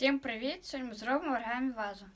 Всім привіт! Сьогодні ми зробимо оригамі вазу.